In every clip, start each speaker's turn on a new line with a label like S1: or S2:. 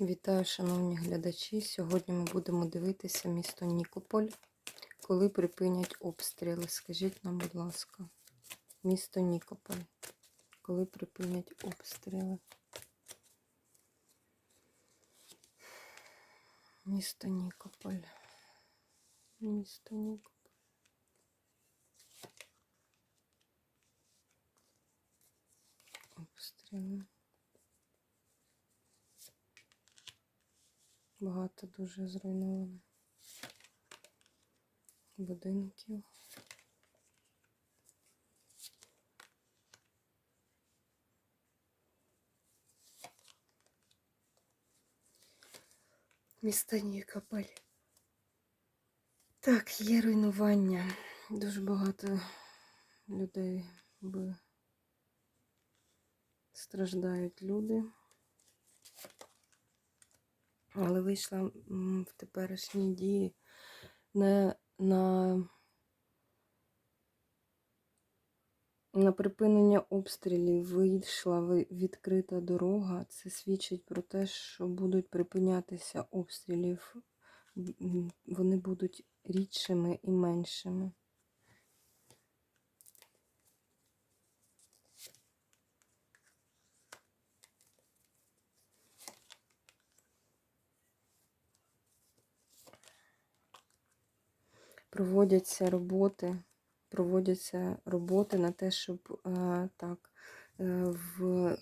S1: Вітаю, шановні глядачі. Сьогодні ми будемо дивитися місто Нікополь, коли припинять обстріли. Скажіть нам, будь ласка, місто Нікополь, коли припинять обстріли. Місто Нікополь. Місто Нікополь. Обстріли. Багато дуже зруйновано будинків. Місто Нікополь. Так, є руйнування. Дуже багато людей страждають люди. Але вийшла в теперішній дії не на, на припинення обстрілів вийшла відкрита дорога. Це свідчить про те, що будуть припинятися обстрілів. Вони будуть рідшими і меншими. Проводяться роботи, проводяться роботи на те, щоб е, так е,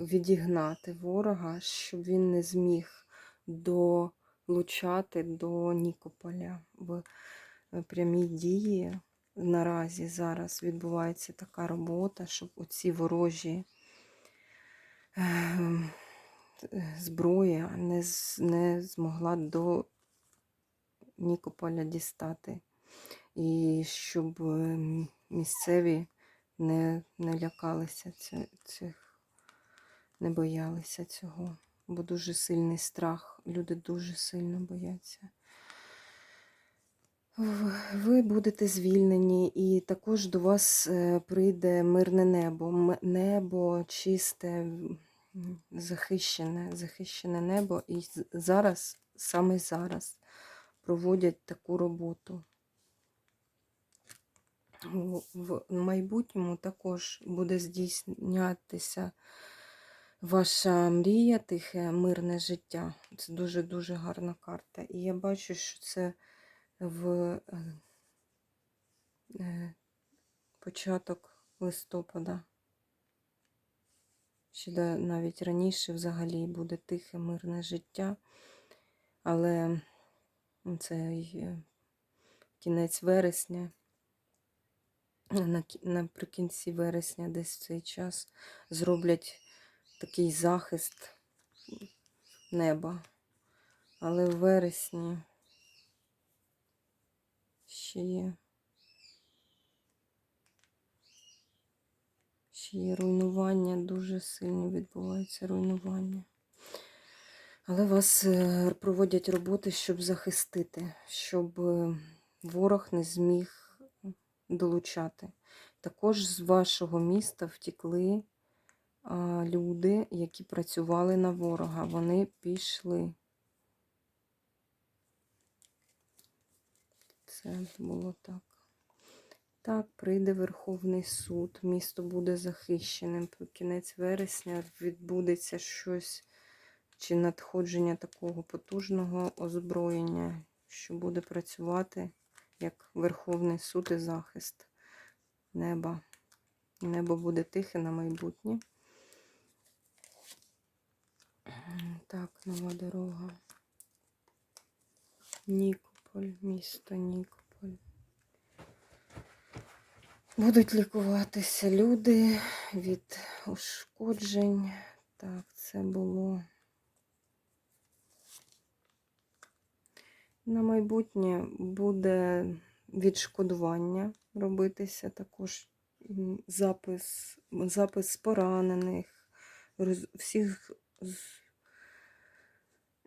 S1: відігнати ворога, щоб він не зміг долучати до Нікополя в е, прямій дії. Наразі зараз відбувається така робота, щоб оці ворожі зброя не, не змогла до Нікополя дістати і щоб е, місцеві не, не лякалися цих, не боялися цього. Бо дуже сильний страх, люди дуже сильно бояться. Ви будете звільнені, і також до вас е, прийде мирне небо. Небо чисте, захищене, захищене небо. І зараз, саме зараз, проводять таку роботу в майбутньому також буде здійснятися ваша мрія, тихе, мирне життя. Це дуже-дуже гарна карта. І я бачу, що це в е, е, початок листопада. Ще навіть раніше взагалі буде тихе, мирне життя. Але це кінець вересня наприкінці вересня, десь в цей час, зроблять такий захист неба. Але в вересні ще є. Ще є руйнування, дуже сильно відбувається руйнування. Але вас е, проводять роботи, щоб захистити, щоб е, ворог не зміг долучати. Також з вашого міста втекли а, люди, які працювали на ворога. Вони пішли. Це було так. Так, прийде Верховний суд, місто буде захищеним. Кінець вересня відбудеться щось чи надходження такого потужного озброєння, що буде працювати як Верховний суд і захист неба. Небо буде тихе на майбутнє. Так, нова дорога. Нікополь, місто Нікополь. Будуть лікуватися люди від ушкоджень. Так, це було. На майбутнє буде відшкодування робитися, також запис, запис поранених, всіх,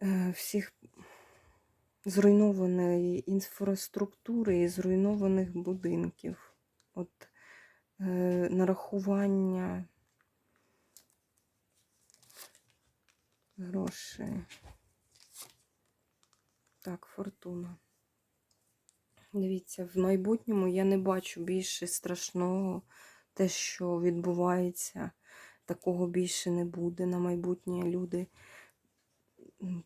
S1: е, всіх зруйнованої інфраструктури і зруйнованих будинків. От е, нарахування грошей. Так, фортуна. Дивіться, в майбутньому я не бачу більше страшного, те, що відбувається, такого більше не буде. На майбутнє люди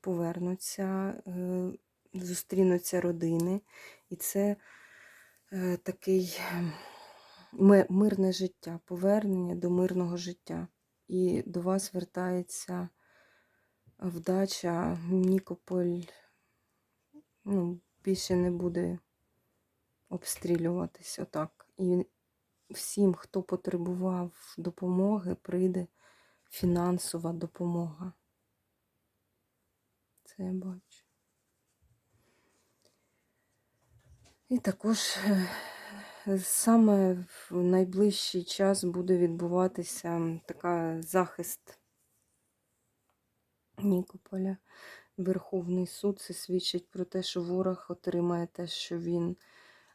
S1: повернуться, е, зустрінуться родини. І це е, такий ем, мирне життя, повернення до мирного життя. І до вас вертається вдача, Нікополь ну, більше не буде обстрілюватись отак. І всім, хто потребував допомоги, прийде фінансова допомога. Це я бачу. І також е, саме в найближчий час буде відбуватися така захист Нікополя. Верховний суд це свідчить про те, що ворог отримає те, що він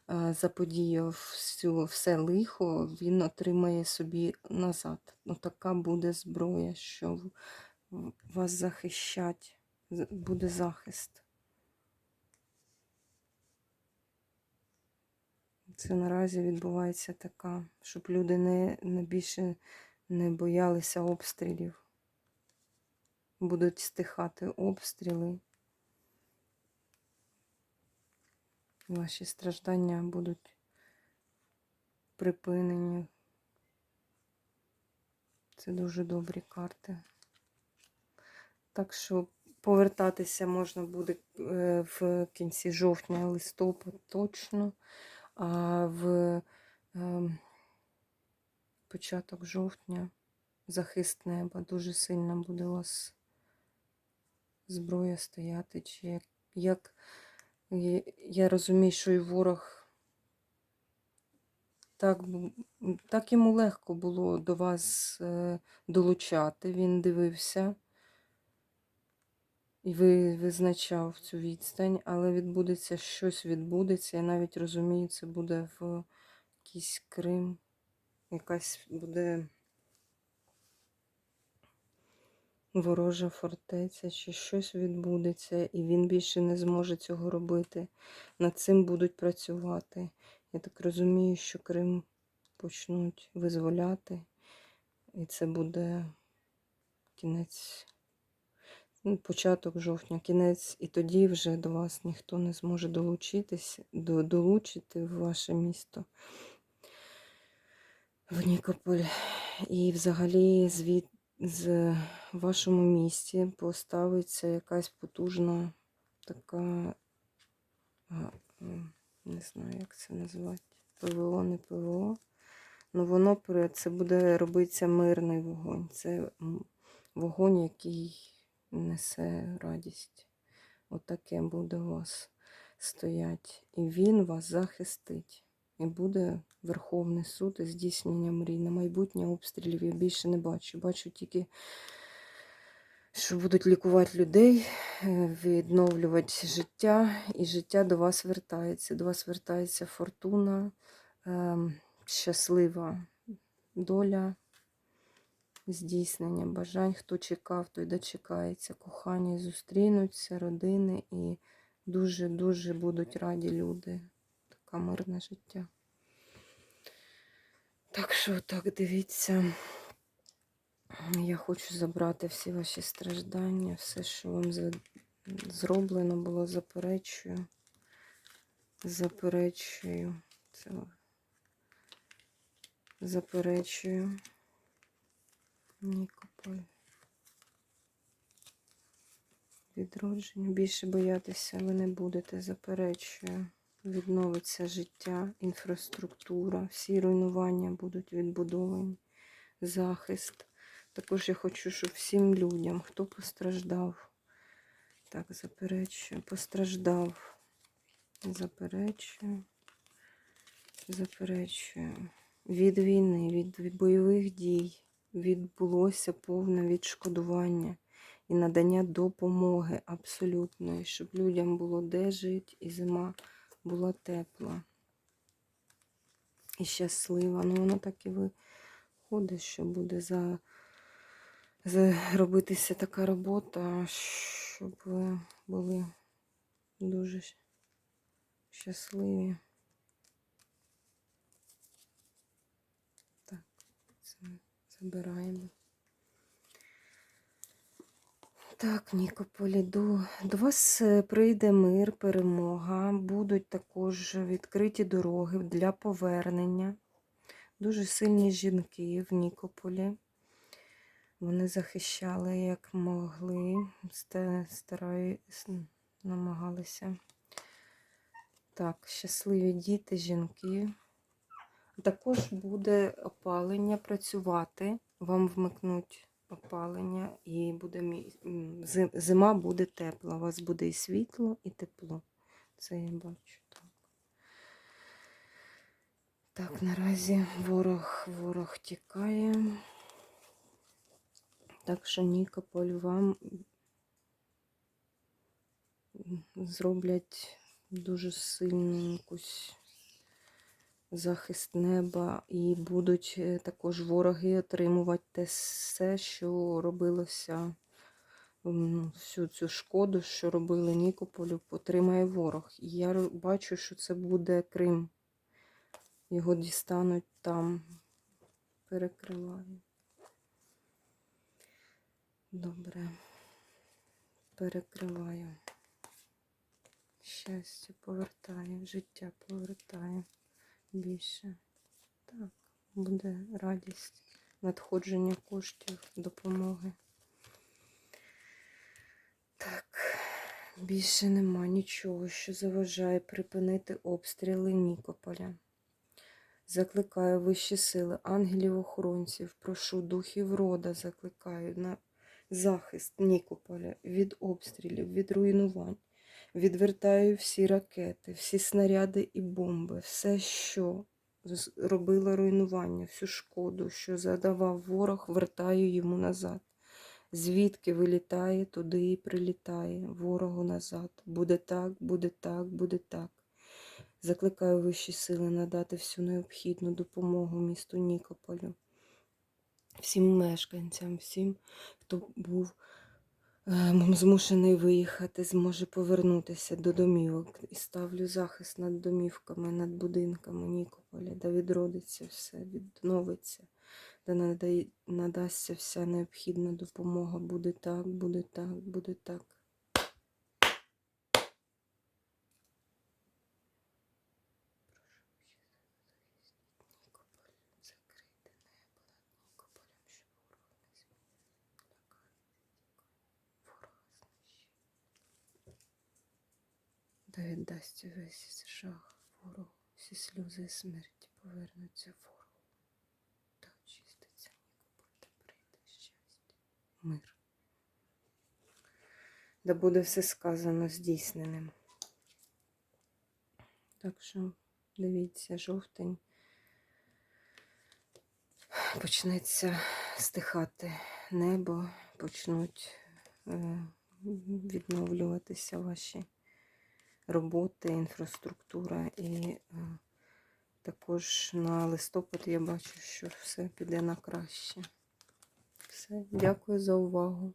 S1: е, заподіяв всю, все лихо, він отримає собі назад. Ну, така буде зброя, що вас захищать, буде захист. Це наразі відбувається така, щоб люди не, не більше не боялися обстрілів. Будуть стихати обстріли. Ваші страждання будуть припинені. Це дуже добрі карти. Так що повертатися можна буде е, в кінці жовтня, листопад точно, а в ем, початок жовтня захист неба дуже сильно буде вас зброя стояти. Чи як, як я- розумію, що і ворог так, так йому легко було до вас е, долучати. Він дивився і ви визначав цю відстань, але відбудеться щось відбудеться. Я навіть розумію, це буде в якийсь Крим, якась буде ворожа фортеця, чи щось відбудеться, і він більше не зможе цього робити. Над цим будуть працювати. Я так розумію, що Крим почнуть визволяти, і це буде кінець, ну, початок жовтня, кінець, і тоді вже до вас ніхто не зможе долучитись, до, долучити в ваше місто в Нікополь. І взагалі звід, з вашому місті поставиться якась потужна така, не знаю, як це назвати, ПВО, не ПВО. Ну, воно це буде робитися мирний вогонь. Це вогонь, який несе радість. Отаке буде у вас стоять. І він вас захистить. І буде Верховний суд і здійснення мрій. На майбутнє обстрілів я більше не бачу. Бачу тільки, що будуть лікувати людей, е, відновлювати життя, і життя до вас вертається. До вас вертається фортуна, ем, щаслива доля, здійснення бажань. Хто чекав, той дочекається. Кохання зустрінуться, родини і дуже-дуже будуть раді люди. Таке мирне життя. Так що так, дивіться. Я хочу забрати всі ваші страждання, все, що вам зроблено було, заперечую. Заперечую. Це заперечую. Нікополь. Відродження. Більше боятися ви не будете, заперечую. Відновиться життя, інфраструктура, всі руйнування будуть відбудовані, захист. Також я хочу, щоб всім людям, хто постраждав, так, заперечую, постраждав, заперечую, заперечую. Від війни, від, від бойових дій відбулося повне відшкодування і надання допомоги абсолютної, щоб людям було де жити і зима була тепла і щаслива. Ну, воно так і виходить, що буде за, за робитися така робота, щоб ви були дуже щасливі. Так, це забираємо. Так, Нікополі, до, вас е, прийде мир, перемога. Будуть також відкриті дороги для повернення. Дуже сильні жінки в Нікополі. Вони захищали як могли, ста- стараю, намагалися. Так, щасливі діти, жінки. Також буде опалення працювати. Вам вмикнуть опалення і буде зима буде тепла. У вас буде і світло, і тепло. Це я бачу. Так, так наразі ворог, ворог тікає. Так що Нікополь вам зроблять дуже сильну якусь захист неба, і будуть е, також вороги отримувати те все, що робилося, всю цю шкоду, що робили Нікополю, отримає ворог. І я бачу, що це буде Крим. Його дістануть там, перекриваю. Добре. Перекриваю. Щастя повертає, життя повертає більше. Так, буде радість, надходження коштів, допомоги. Так, більше нема нічого, що заважає припинити обстріли Нікополя. Закликаю вищі сили, ангелів-охоронців, прошу духів рода, закликаю на захист Нікополя від обстрілів, від руйнувань. Відвертаю всі ракети, всі снаряди і бомби, все, що робило руйнування, всю шкоду, що задавав ворог, вертаю йому назад. Звідки вилітає, туди і прилітає ворогу назад. Буде так, буде так, буде так. Закликаю вищі сили надати всю необхідну допомогу місту Нікополю, всім мешканцям, всім, хто був змушений виїхати, зможе повернутися до домівок. І ставлю захист над домівками, над будинками Нікополя, де відродиться все, відновиться, де надасться вся необхідна допомога. Буде так, буде так, буде так. Нікополь, закрийте небо над Нікополем, щоб ворог не зміг лякати. Ворога знищить. Да віддасть весь жах ворогу, всі сльози і смерті повернуться ворогу. Та очиститься Нікополь, та прийде щастя, мир. Да буде все сказано здійсненим. Так що дивіться, жовтень почнеться стихати небо, почнуть е, відновлюватися ваші роботи, інфраструктура. І е, також на листопад я бачу, що все піде на краще. Все, дякую за увагу.